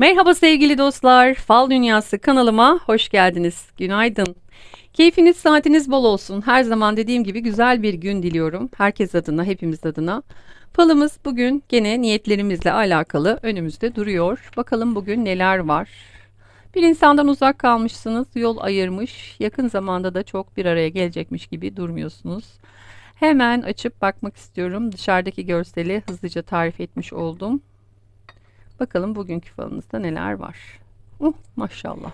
Merhaba sevgili dostlar. Fal Dünyası kanalıma hoş geldiniz. Günaydın. Keyfiniz, saatiniz bol olsun. Her zaman dediğim gibi güzel bir gün diliyorum. Herkes adına, hepimiz adına. Falımız bugün gene niyetlerimizle alakalı önümüzde duruyor. Bakalım bugün neler var. Bir insandan uzak kalmışsınız, yol ayırmış. Yakın zamanda da çok bir araya gelecekmiş gibi durmuyorsunuz. Hemen açıp bakmak istiyorum. Dışarıdaki görseli hızlıca tarif etmiş oldum. Bakalım bugünkü falınızda neler var. Uh, maşallah.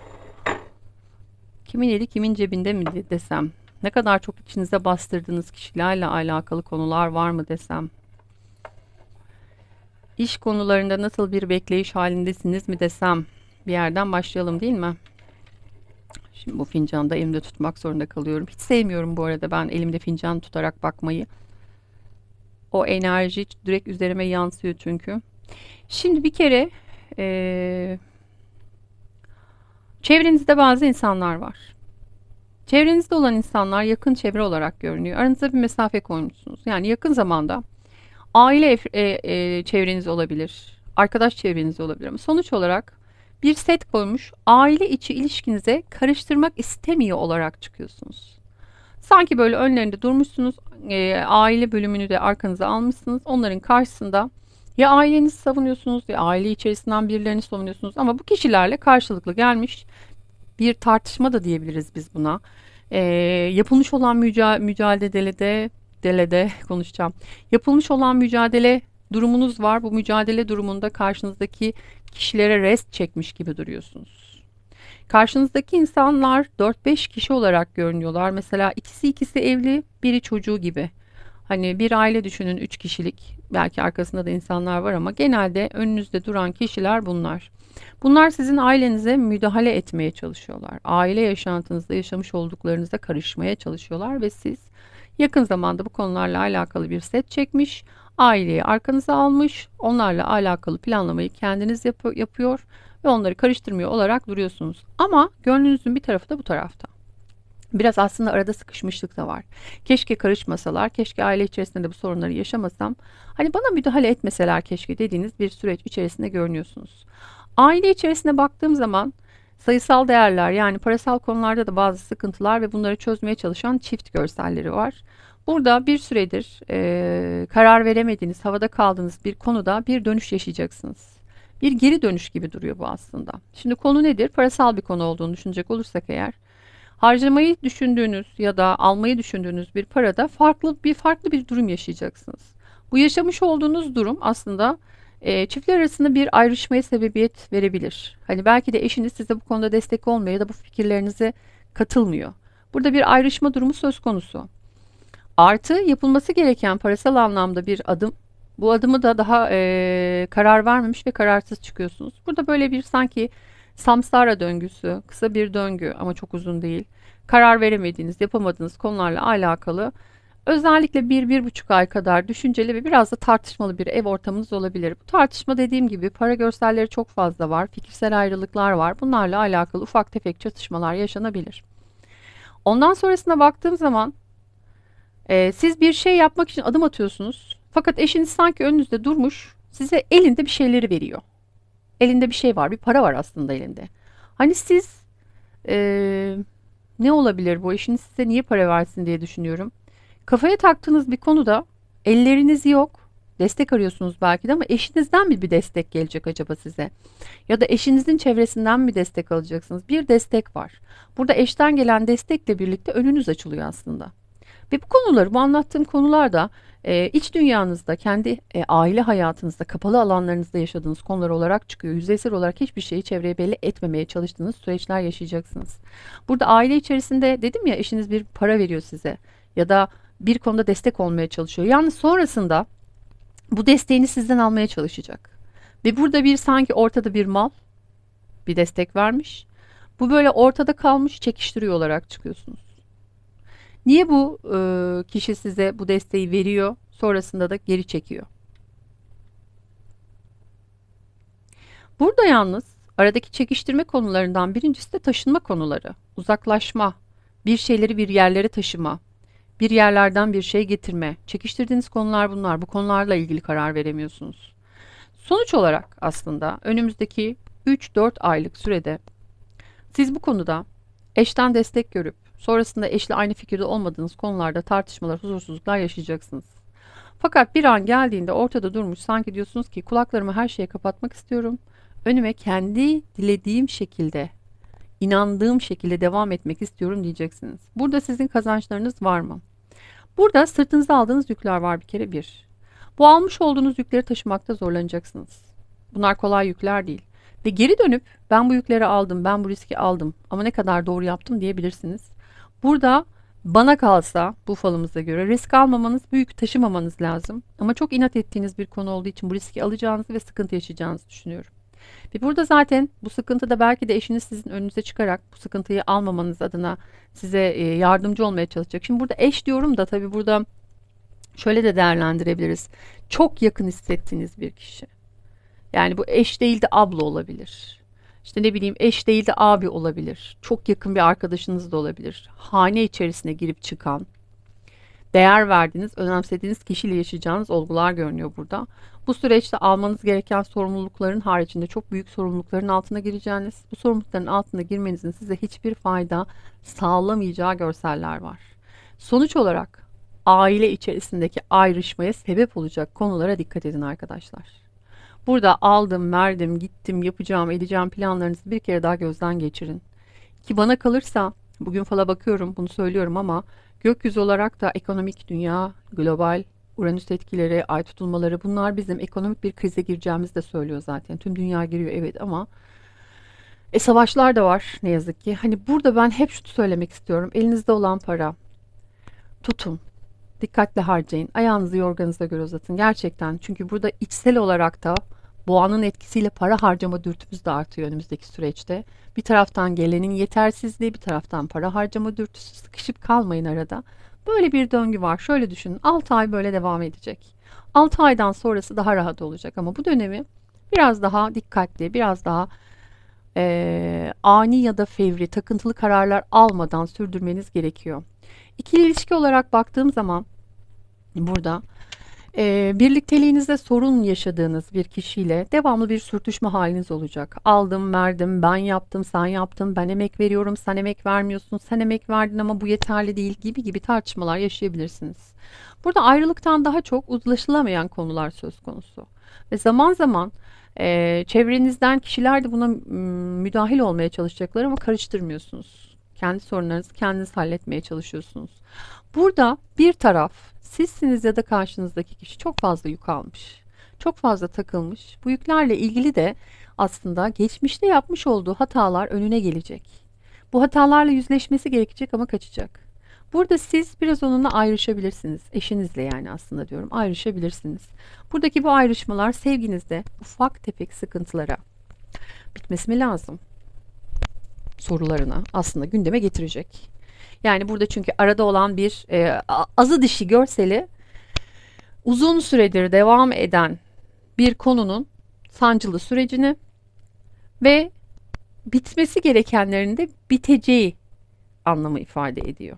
Kimin eli kimin cebinde mi desem. Ne kadar çok içinize bastırdığınız kişilerle alakalı konular var mı desem. İş konularında nasıl bir bekleyiş halindesiniz mi desem. Bir yerden başlayalım değil mi? Şimdi bu fincanı da elimde tutmak zorunda kalıyorum. Hiç sevmiyorum bu arada ben elimde fincan tutarak bakmayı. O enerji direkt üzerime yansıyor çünkü. Şimdi bir kere e, çevrenizde bazı insanlar var. Çevrenizde olan insanlar yakın çevre olarak görünüyor. Aranıza bir mesafe koymuşsunuz. Yani yakın zamanda aile e, e, çevreniz olabilir, arkadaş çevreniz olabilir ama sonuç olarak bir set koymuş aile içi ilişkinize karıştırmak istemiyor olarak çıkıyorsunuz. Sanki böyle önlerinde durmuşsunuz, e, aile bölümünü de arkanıza almışsınız. Onların karşısında ya ailenizi savunuyorsunuz ya aile içerisinden birilerini savunuyorsunuz ama bu kişilerle karşılıklı gelmiş bir tartışma da diyebiliriz biz buna. Ee, yapılmış olan müca mücadelede delede konuşacağım. Yapılmış olan mücadele durumunuz var. Bu mücadele durumunda karşınızdaki kişilere rest çekmiş gibi duruyorsunuz. Karşınızdaki insanlar 4-5 kişi olarak görünüyorlar. Mesela ikisi ikisi evli, biri çocuğu gibi. Hani bir aile düşünün 3 kişilik belki arkasında da insanlar var ama genelde önünüzde duran kişiler bunlar. Bunlar sizin ailenize müdahale etmeye çalışıyorlar. Aile yaşantınızda yaşamış olduklarınıza karışmaya çalışıyorlar ve siz yakın zamanda bu konularla alakalı bir set çekmiş, aileyi arkanıza almış, onlarla alakalı planlamayı kendiniz yap yapıyor ve onları karıştırmıyor olarak duruyorsunuz. Ama gönlünüzün bir tarafı da bu tarafta. Biraz aslında arada sıkışmışlık da var. Keşke karışmasalar, keşke aile içerisinde de bu sorunları yaşamasam. Hani bana müdahale etmeseler keşke dediğiniz bir süreç içerisinde görünüyorsunuz. Aile içerisine baktığım zaman sayısal değerler yani parasal konularda da bazı sıkıntılar ve bunları çözmeye çalışan çift görselleri var. Burada bir süredir e, karar veremediğiniz, havada kaldığınız bir konuda bir dönüş yaşayacaksınız. Bir geri dönüş gibi duruyor bu aslında. Şimdi konu nedir? Parasal bir konu olduğunu düşünecek olursak eğer harcamayı düşündüğünüz ya da almayı düşündüğünüz bir parada farklı bir farklı bir durum yaşayacaksınız. Bu yaşamış olduğunuz durum aslında e, çiftler arasında bir ayrışmaya sebebiyet verebilir. Hani belki de eşiniz size bu konuda destek olmuyor ya da bu fikirlerinize katılmıyor. Burada bir ayrışma durumu söz konusu. Artı yapılması gereken parasal anlamda bir adım. Bu adımı da daha e, karar vermemiş ve kararsız çıkıyorsunuz. Burada böyle bir sanki samsara döngüsü, kısa bir döngü ama çok uzun değil. Karar veremediğiniz, yapamadığınız konularla alakalı özellikle bir, bir buçuk ay kadar düşünceli ve biraz da tartışmalı bir ev ortamınız olabilir. Bu tartışma dediğim gibi para görselleri çok fazla var, fikirsel ayrılıklar var. Bunlarla alakalı ufak tefek çatışmalar yaşanabilir. Ondan sonrasına baktığım zaman e, siz bir şey yapmak için adım atıyorsunuz. Fakat eşiniz sanki önünüzde durmuş, size elinde bir şeyleri veriyor. Elinde bir şey var, bir para var aslında elinde. Hani siz e, ne olabilir bu eşiniz size niye para versin diye düşünüyorum. Kafaya taktığınız bir konuda elleriniz yok. Destek arıyorsunuz belki de ama eşinizden mi bir destek gelecek acaba size? Ya da eşinizin çevresinden mi destek alacaksınız? Bir destek var. Burada eşten gelen destekle birlikte önünüz açılıyor aslında. Ve bu konuları, bu anlattığım konular da e, iç dünyanızda, kendi e, aile hayatınızda, kapalı alanlarınızda yaşadığınız konular olarak çıkıyor. Yüzeysel olarak hiçbir şeyi çevreye belli etmemeye çalıştığınız süreçler yaşayacaksınız. Burada aile içerisinde dedim ya eşiniz bir para veriyor size ya da bir konuda destek olmaya çalışıyor. Yani sonrasında bu desteğini sizden almaya çalışacak. Ve burada bir sanki ortada bir mal, bir destek vermiş. Bu böyle ortada kalmış çekiştiriyor olarak çıkıyorsunuz. Niye bu e, kişi size bu desteği veriyor, sonrasında da geri çekiyor? Burada yalnız aradaki çekiştirme konularından birincisi de taşınma konuları. Uzaklaşma, bir şeyleri bir yerlere taşıma, bir yerlerden bir şey getirme. Çekiştirdiğiniz konular bunlar. Bu konularla ilgili karar veremiyorsunuz. Sonuç olarak aslında önümüzdeki 3-4 aylık sürede siz bu konuda eşten destek görüp sonrasında eşle aynı fikirde olmadığınız konularda tartışmalar, huzursuzluklar yaşayacaksınız. Fakat bir an geldiğinde ortada durmuş sanki diyorsunuz ki kulaklarımı her şeye kapatmak istiyorum. Önüme kendi dilediğim şekilde, inandığım şekilde devam etmek istiyorum diyeceksiniz. Burada sizin kazançlarınız var mı? Burada sırtınıza aldığınız yükler var bir kere bir. Bu almış olduğunuz yükleri taşımakta zorlanacaksınız. Bunlar kolay yükler değil. Ve geri dönüp ben bu yükleri aldım, ben bu riski aldım ama ne kadar doğru yaptım diyebilirsiniz. Burada bana kalsa bu falımıza göre risk almamanız, büyük taşımamanız lazım. Ama çok inat ettiğiniz bir konu olduğu için bu riski alacağınızı ve sıkıntı yaşayacağınızı düşünüyorum. Ve burada zaten bu sıkıntı da belki de eşiniz sizin önünüze çıkarak bu sıkıntıyı almamanız adına size e, yardımcı olmaya çalışacak. Şimdi burada eş diyorum da tabii burada şöyle de değerlendirebiliriz. Çok yakın hissettiğiniz bir kişi. Yani bu eş değil de abla olabilir. İşte ne bileyim eş değil de abi olabilir. Çok yakın bir arkadaşınız da olabilir. Hane içerisine girip çıkan, değer verdiğiniz, önemsediğiniz kişiyle yaşayacağınız olgular görünüyor burada. Bu süreçte almanız gereken sorumlulukların haricinde çok büyük sorumlulukların altına gireceğiniz, bu sorumlulukların altına girmenizin size hiçbir fayda sağlamayacağı görseller var. Sonuç olarak aile içerisindeki ayrışmaya sebep olacak konulara dikkat edin arkadaşlar. Burada aldım, verdim, gittim, yapacağım, edeceğim planlarınızı bir kere daha gözden geçirin. Ki bana kalırsa bugün fala bakıyorum, bunu söylüyorum ama gökyüzü olarak da ekonomik dünya, global, Uranüs etkileri, ay tutulmaları bunlar bizim ekonomik bir krize gireceğimizi de söylüyor zaten. Tüm dünya giriyor evet ama e, savaşlar da var ne yazık ki. Hani burada ben hep şunu söylemek istiyorum. Elinizde olan para tutun. Dikkatli harcayın. Ayağınızı yorganınıza göre uzatın. Gerçekten. Çünkü burada içsel olarak da boğanın etkisiyle para harcama dürtümüz de artıyor önümüzdeki süreçte. Bir taraftan gelenin yetersizliği, bir taraftan para harcama dürtüsü sıkışıp kalmayın arada. Böyle bir döngü var. Şöyle düşünün. 6 ay böyle devam edecek. 6 aydan sonrası daha rahat olacak ama bu dönemi biraz daha dikkatli, biraz daha e, ani ya da fevri, takıntılı kararlar almadan sürdürmeniz gerekiyor. İkili ilişki olarak baktığım zaman burada e, birlikteliğinizde sorun yaşadığınız bir kişiyle devamlı bir sürtüşme haliniz olacak. Aldım, verdim, ben yaptım, sen yaptın, ben emek veriyorum, sen emek vermiyorsun, sen emek verdin ama bu yeterli değil gibi gibi tartışmalar yaşayabilirsiniz. Burada ayrılıktan daha çok uzlaşılamayan konular söz konusu. Ve zaman zaman e, çevrenizden kişiler de buna müdahil olmaya çalışacaklar ama karıştırmıyorsunuz. Kendi sorunlarınızı kendiniz halletmeye çalışıyorsunuz. Burada bir taraf sizsiniz ya da karşınızdaki kişi çok fazla yük almış. Çok fazla takılmış. Bu yüklerle ilgili de aslında geçmişte yapmış olduğu hatalar önüne gelecek. Bu hatalarla yüzleşmesi gerekecek ama kaçacak. Burada siz biraz onunla ayrışabilirsiniz. Eşinizle yani aslında diyorum ayrışabilirsiniz. Buradaki bu ayrışmalar sevginizde ufak tefek sıkıntılara bitmesi mi lazım? Sorularına aslında gündeme getirecek. Yani burada çünkü arada olan bir e, azı dişi görseli uzun süredir devam eden bir konunun sancılı sürecini ve bitmesi gerekenlerin de biteceği anlamı ifade ediyor.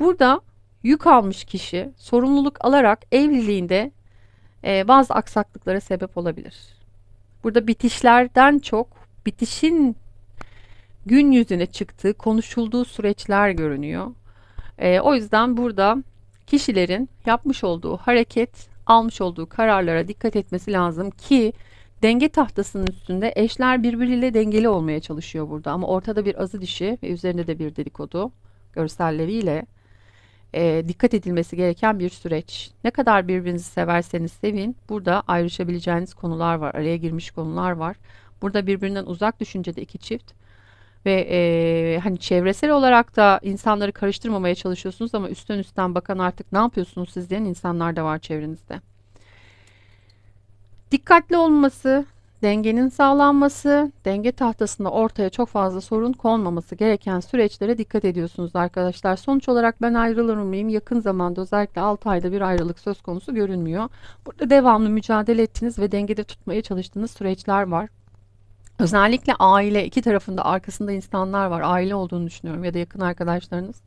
Burada yük almış kişi sorumluluk alarak evliliğinde e, bazı aksaklıklara sebep olabilir. Burada bitişlerden çok bitişin gün yüzüne çıktığı, konuşulduğu süreçler görünüyor. E, o yüzden burada kişilerin yapmış olduğu hareket, almış olduğu kararlara dikkat etmesi lazım ki denge tahtasının üstünde eşler birbiriyle dengeli olmaya çalışıyor burada. Ama ortada bir azı dişi ve üzerinde de bir dedikodu görselleriyle e, dikkat edilmesi gereken bir süreç. Ne kadar birbirinizi severseniz sevin, burada ayrışabileceğiniz konular var, araya girmiş konular var. Burada birbirinden uzak düşüncede iki çift ve e, hani çevresel olarak da insanları karıştırmamaya çalışıyorsunuz ama üstten üstten bakan artık ne yapıyorsunuz siz diyen insanlar da var çevrenizde. Dikkatli olması, dengenin sağlanması, denge tahtasında ortaya çok fazla sorun konmaması gereken süreçlere dikkat ediyorsunuz arkadaşlar. Sonuç olarak ben ayrılır mıyım? Yakın zamanda özellikle 6 ayda bir ayrılık söz konusu görünmüyor. Burada devamlı mücadele ettiğiniz ve dengede tutmaya çalıştığınız süreçler var. Özellikle aile iki tarafında arkasında insanlar var. Aile olduğunu düşünüyorum ya da yakın arkadaşlarınız.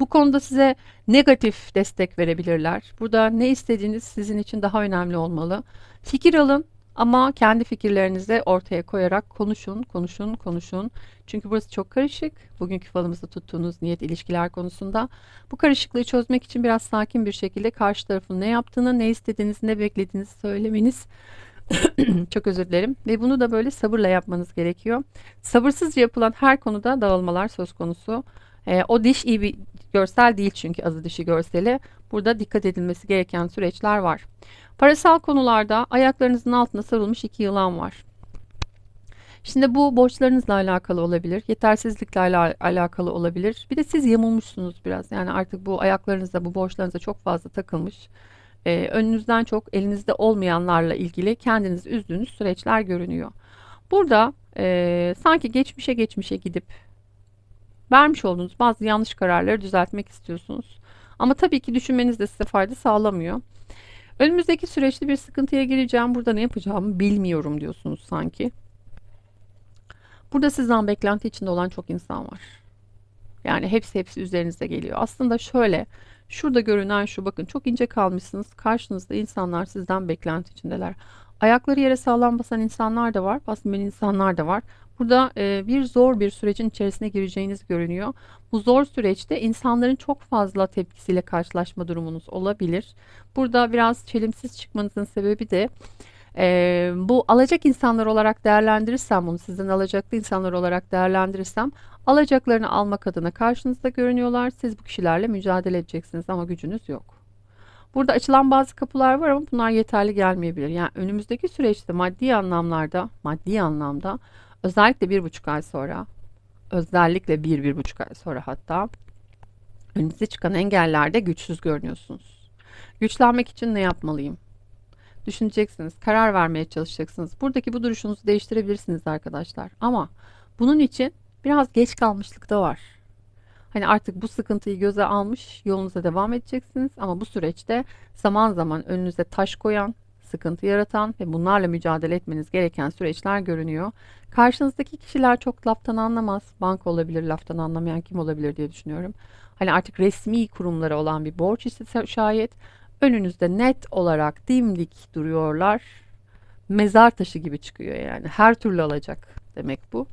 Bu konuda size negatif destek verebilirler. Burada ne istediğiniz sizin için daha önemli olmalı. Fikir alın, Ama kendi fikirlerinizi ortaya koyarak konuşun, konuşun, konuşun. Çünkü burası çok karışık. Bugünkü falımızda tuttuğunuz niyet ilişkiler konusunda. Bu karışıklığı çözmek için biraz sakin bir şekilde karşı tarafın ne yaptığını, ne istediğinizi, ne beklediğinizi söylemeniz çok özür dilerim. Ve bunu da böyle sabırla yapmanız gerekiyor. Sabırsızca yapılan her konuda dağılmalar söz konusu. E, o diş iyi bir görsel değil çünkü azı dişi görseli. Burada dikkat edilmesi gereken süreçler var. Parasal konularda ayaklarınızın altında sarılmış iki yılan var. Şimdi bu borçlarınızla alakalı olabilir, yetersizlikle ala- alakalı olabilir. Bir de siz yamulmuşsunuz biraz. Yani artık bu ayaklarınızda, bu borçlarınıza çok fazla takılmış. Ee, önünüzden çok elinizde olmayanlarla ilgili kendinizi üzdüğünüz süreçler görünüyor. Burada e, sanki geçmişe geçmişe gidip vermiş olduğunuz bazı yanlış kararları düzeltmek istiyorsunuz. Ama tabii ki düşünmeniz de size fayda sağlamıyor. Önümüzdeki süreçte bir sıkıntıya gireceğim. Burada ne yapacağımı bilmiyorum diyorsunuz sanki. Burada sizden beklenti içinde olan çok insan var. Yani hepsi hepsi üzerinize geliyor. Aslında şöyle, şurada görünen şu bakın çok ince kalmışsınız. Karşınızda insanlar sizden beklenti içindeler. Ayakları yere sağlam basan insanlar da var, basmayan insanlar da var. Burada e, bir zor bir sürecin içerisine gireceğiniz görünüyor. Bu zor süreçte insanların çok fazla tepkisiyle karşılaşma durumunuz olabilir. Burada biraz çelimsiz çıkmanızın sebebi de e, bu alacak insanlar olarak değerlendirirsem bunu sizden alacaklı insanlar olarak değerlendirirsem alacaklarını almak adına karşınızda görünüyorlar. Siz bu kişilerle mücadele edeceksiniz ama gücünüz yok. Burada açılan bazı kapılar var ama bunlar yeterli gelmeyebilir. Yani önümüzdeki süreçte maddi anlamlarda, maddi anlamda özellikle bir buçuk ay sonra, özellikle bir, bir buçuk ay sonra hatta önünüze çıkan engellerde güçsüz görünüyorsunuz. Güçlenmek için ne yapmalıyım? Düşüneceksiniz, karar vermeye çalışacaksınız. Buradaki bu duruşunuzu değiştirebilirsiniz arkadaşlar. Ama bunun için biraz geç kalmışlık da var. Hani artık bu sıkıntıyı göze almış yolunuza devam edeceksiniz ama bu süreçte zaman zaman önünüze taş koyan, sıkıntı yaratan ve bunlarla mücadele etmeniz gereken süreçler görünüyor. Karşınızdaki kişiler çok laftan anlamaz. Banka olabilir, laftan anlamayan kim olabilir diye düşünüyorum. Hani artık resmi kurumlara olan bir borç ise şayet önünüzde net olarak dimdik duruyorlar. Mezar taşı gibi çıkıyor yani. Her türlü alacak demek bu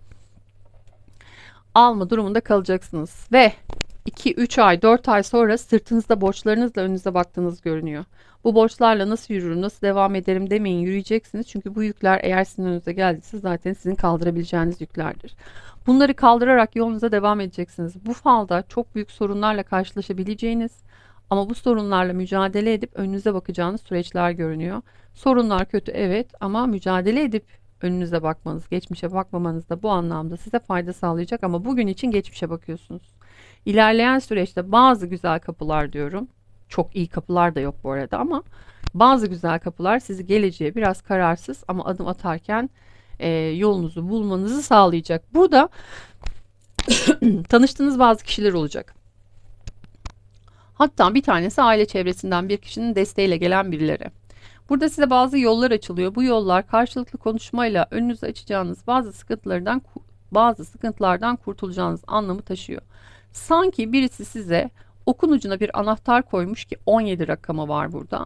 alma durumunda kalacaksınız. Ve 2, 3 ay, 4 ay sonra sırtınızda borçlarınızla önünüze baktığınız görünüyor. Bu borçlarla nasıl yürürüm, nasıl devam ederim demeyin yürüyeceksiniz. Çünkü bu yükler eğer sizin önünüze geldiyse zaten sizin kaldırabileceğiniz yüklerdir. Bunları kaldırarak yolunuza devam edeceksiniz. Bu falda çok büyük sorunlarla karşılaşabileceğiniz ama bu sorunlarla mücadele edip önünüze bakacağınız süreçler görünüyor. Sorunlar kötü evet ama mücadele edip önünüze bakmanız, geçmişe bakmamanız da bu anlamda size fayda sağlayacak ama bugün için geçmişe bakıyorsunuz. İlerleyen süreçte bazı güzel kapılar diyorum. Çok iyi kapılar da yok bu arada ama bazı güzel kapılar sizi geleceğe biraz kararsız ama adım atarken e, yolunuzu bulmanızı sağlayacak. Burada tanıştığınız bazı kişiler olacak. Hatta bir tanesi aile çevresinden bir kişinin desteğiyle gelen birileri. Burada size bazı yollar açılıyor. Bu yollar karşılıklı konuşmayla önünüze açacağınız bazı sıkıntılardan bazı sıkıntılardan kurtulacağınız anlamı taşıyor. Sanki birisi size okun ucuna bir anahtar koymuş ki 17 rakamı var burada.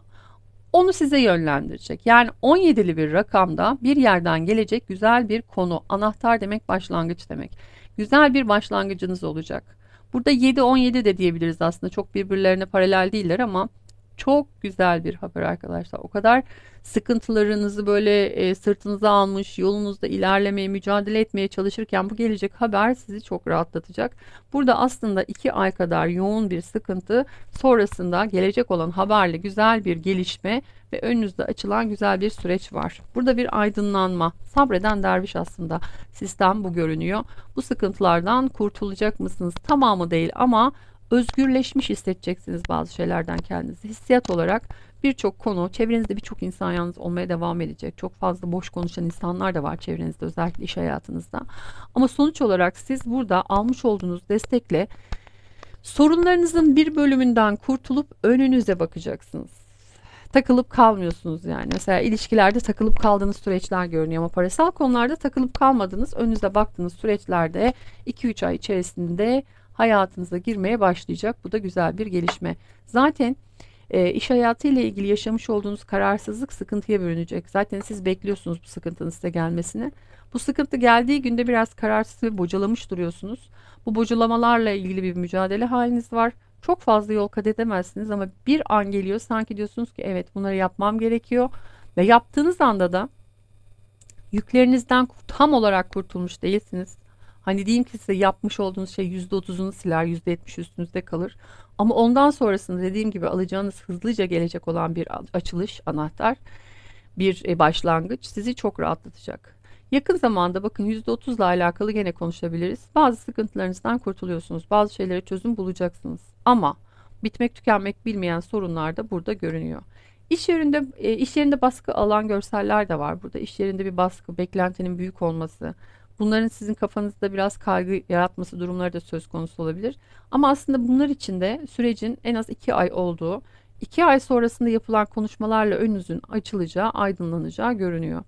Onu size yönlendirecek. Yani 17'li bir rakamda bir yerden gelecek güzel bir konu. Anahtar demek başlangıç demek. Güzel bir başlangıcınız olacak. Burada 7-17 de diyebiliriz aslında. Çok birbirlerine paralel değiller ama çok güzel bir haber arkadaşlar. O kadar sıkıntılarınızı böyle e, sırtınıza almış, yolunuzda ilerlemeye, mücadele etmeye çalışırken bu gelecek haber sizi çok rahatlatacak. Burada aslında iki ay kadar yoğun bir sıkıntı sonrasında gelecek olan haberle güzel bir gelişme ve önünüzde açılan güzel bir süreç var. Burada bir aydınlanma, sabreden derviş aslında sistem bu görünüyor. Bu sıkıntılardan kurtulacak mısınız? Tamamı değil ama özgürleşmiş hissedeceksiniz bazı şeylerden kendinizi. Hissiyat olarak birçok konu, çevrenizde birçok insan yalnız olmaya devam edecek. Çok fazla boş konuşan insanlar da var çevrenizde özellikle iş hayatınızda. Ama sonuç olarak siz burada almış olduğunuz destekle sorunlarınızın bir bölümünden kurtulup önünüze bakacaksınız. Takılıp kalmıyorsunuz yani. Mesela ilişkilerde takılıp kaldığınız süreçler görünüyor ama parasal konularda takılıp kalmadığınız, önünüze baktığınız süreçlerde 2-3 ay içerisinde hayatınıza girmeye başlayacak. Bu da güzel bir gelişme. Zaten E, iş hayatı ile ilgili yaşamış olduğunuz kararsızlık sıkıntıya bürünecek. Zaten siz bekliyorsunuz bu sıkıntının size gelmesini. Bu sıkıntı geldiği günde biraz kararsız ve bocalamış duruyorsunuz. Bu bocalamalarla ilgili bir mücadele haliniz var. Çok fazla yol kat edemezsiniz ama bir an geliyor sanki diyorsunuz ki evet bunları yapmam gerekiyor. Ve yaptığınız anda da yüklerinizden tam olarak kurtulmuş değilsiniz. Hani diyeyim ki size yapmış olduğunuz şey %30'unu siler, %70 üstünüzde kalır. Ama ondan sonrasında dediğim gibi alacağınız hızlıca gelecek olan bir açılış, anahtar, bir e, başlangıç sizi çok rahatlatacak. Yakın zamanda bakın %30 ile alakalı gene konuşabiliriz. Bazı sıkıntılarınızdan kurtuluyorsunuz. Bazı şeylere çözüm bulacaksınız. Ama bitmek tükenmek bilmeyen sorunlar da burada görünüyor. İş yerinde e, iş yerinde baskı alan görseller de var burada. İş yerinde bir baskı, beklentinin büyük olması, bunların sizin kafanızda biraz kaygı yaratması durumları da söz konusu olabilir. Ama aslında bunlar için de sürecin en az iki ay olduğu, iki ay sonrasında yapılan konuşmalarla önünüzün açılacağı, aydınlanacağı görünüyor.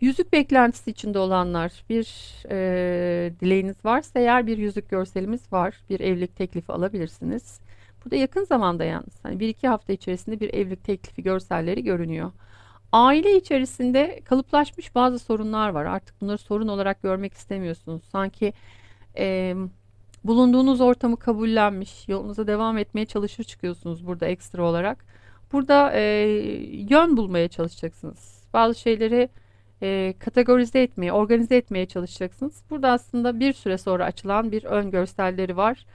Yüzük beklentisi içinde olanlar bir e, dileğiniz varsa eğer bir yüzük görselimiz var. Bir evlilik teklifi alabilirsiniz. Burada yakın zamanda yalnız hani bir iki hafta içerisinde bir evlilik teklifi görselleri görünüyor. Aile içerisinde kalıplaşmış bazı sorunlar var. Artık bunları sorun olarak görmek istemiyorsunuz. Sanki e, bulunduğunuz ortamı kabullenmiş, yolunuza devam etmeye çalışır çıkıyorsunuz burada ekstra olarak. Burada e, yön bulmaya çalışacaksınız. Bazı şeyleri e, kategorize etmeye, organize etmeye çalışacaksınız. Burada aslında bir süre sonra açılan bir ön görselleri var.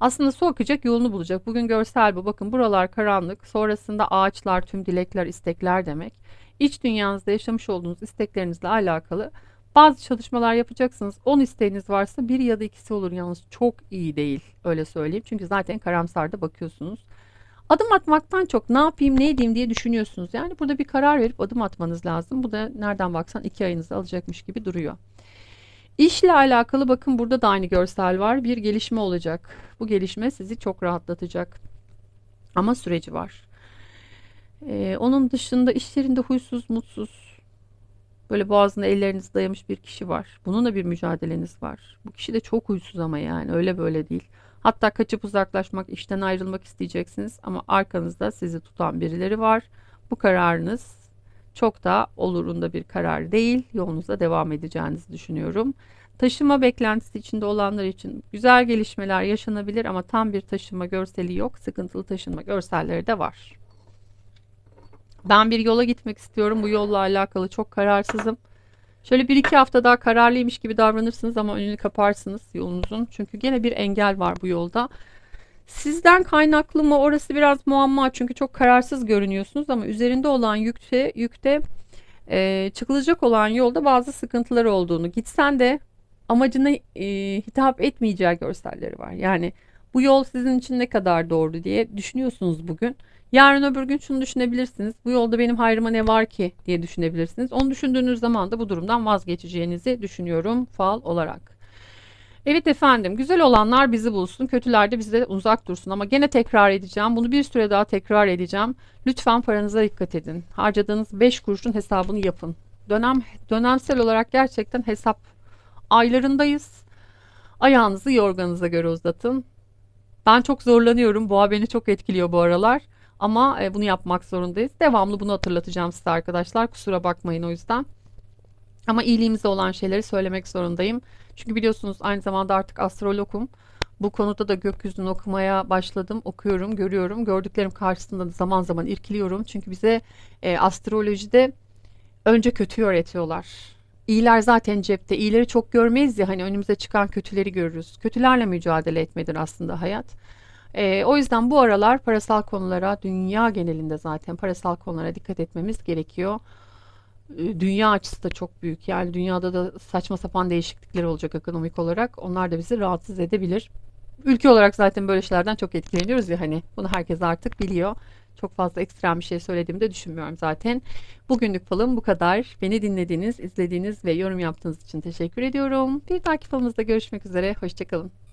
Aslında su akacak yolunu bulacak. Bugün görsel bu. Bakın buralar karanlık. Sonrasında ağaçlar, tüm dilekler, istekler demek. İç dünyanızda yaşamış olduğunuz isteklerinizle alakalı bazı çalışmalar yapacaksınız. 10 isteğiniz varsa bir ya da ikisi olur yalnız çok iyi değil öyle söyleyeyim. Çünkü zaten karamsarda bakıyorsunuz. Adım atmaktan çok ne yapayım ne edeyim diye düşünüyorsunuz. Yani burada bir karar verip adım atmanız lazım. Bu da nereden baksan iki ayınızı alacakmış gibi duruyor. İşle alakalı bakın burada da aynı görsel var. Bir gelişme olacak. Bu gelişme sizi çok rahatlatacak. Ama süreci var. Ee, onun dışında işlerinde huysuz, mutsuz, böyle boğazına ellerinizi dayamış bir kişi var. Bununla bir mücadeleniz var. Bu kişi de çok huysuz ama yani öyle böyle değil. Hatta kaçıp uzaklaşmak, işten ayrılmak isteyeceksiniz ama arkanızda sizi tutan birileri var. Bu kararınız çok da olurunda bir karar değil. Yolunuza devam edeceğinizi düşünüyorum. Taşıma beklentisi içinde olanlar için güzel gelişmeler yaşanabilir ama tam bir taşıma görseli yok. Sıkıntılı taşınma görselleri de var. Ben bir yola gitmek istiyorum. Bu yolla alakalı çok kararsızım. Şöyle bir iki hafta daha kararlıymış gibi davranırsınız ama önünü kaparsınız yolunuzun. Çünkü gene bir engel var bu yolda. Sizden kaynaklı mı orası biraz muamma çünkü çok kararsız görünüyorsunuz ama üzerinde olan yükte, yükte e, çıkılacak olan yolda bazı sıkıntılar olduğunu gitsen de amacına e, hitap etmeyeceği görselleri var. Yani bu yol sizin için ne kadar doğru diye düşünüyorsunuz bugün. Yarın öbür gün şunu düşünebilirsiniz. Bu yolda benim hayrıma ne var ki diye düşünebilirsiniz. Onu düşündüğünüz zaman da bu durumdan vazgeçeceğinizi düşünüyorum fal olarak. Evet efendim güzel olanlar bizi bulsun kötüler de bizde uzak dursun ama gene tekrar edeceğim bunu bir süre daha tekrar edeceğim lütfen paranıza dikkat edin harcadığınız 5 kuruşun hesabını yapın dönem dönemsel olarak gerçekten hesap aylarındayız ayağınızı yorganınıza göre uzatın ben çok zorlanıyorum boğa beni çok etkiliyor bu aralar ama e, bunu yapmak zorundayız. Devamlı bunu hatırlatacağım size arkadaşlar. Kusura bakmayın o yüzden. Ama iyiliğimize olan şeyleri söylemek zorundayım. Çünkü biliyorsunuz aynı zamanda artık astrologum. Bu konuda da gökyüzünü okumaya başladım. Okuyorum, görüyorum. Gördüklerim karşısında da zaman zaman irkiliyorum. Çünkü bize e, astrolojide önce kötüyü öğretiyorlar. İyiler zaten cepte. İyileri çok görmeyiz ya hani önümüze çıkan kötüleri görürüz. Kötülerle mücadele etmedir aslında hayat. E, o yüzden bu aralar parasal konulara, dünya genelinde zaten parasal konulara dikkat etmemiz gerekiyor. E, dünya açısı da çok büyük. Yani dünyada da saçma sapan değişiklikler olacak ekonomik olarak. Onlar da bizi rahatsız edebilir. Ülke olarak zaten böyle şeylerden çok etkileniyoruz ya hani. Bunu herkes artık biliyor. Çok fazla ekstrem bir şey söylediğimi de düşünmüyorum zaten. Bugünlük falım bu kadar. Beni dinlediğiniz, izlediğiniz ve yorum yaptığınız için teşekkür ediyorum. Bir dahaki falımızda görüşmek üzere. Hoşçakalın.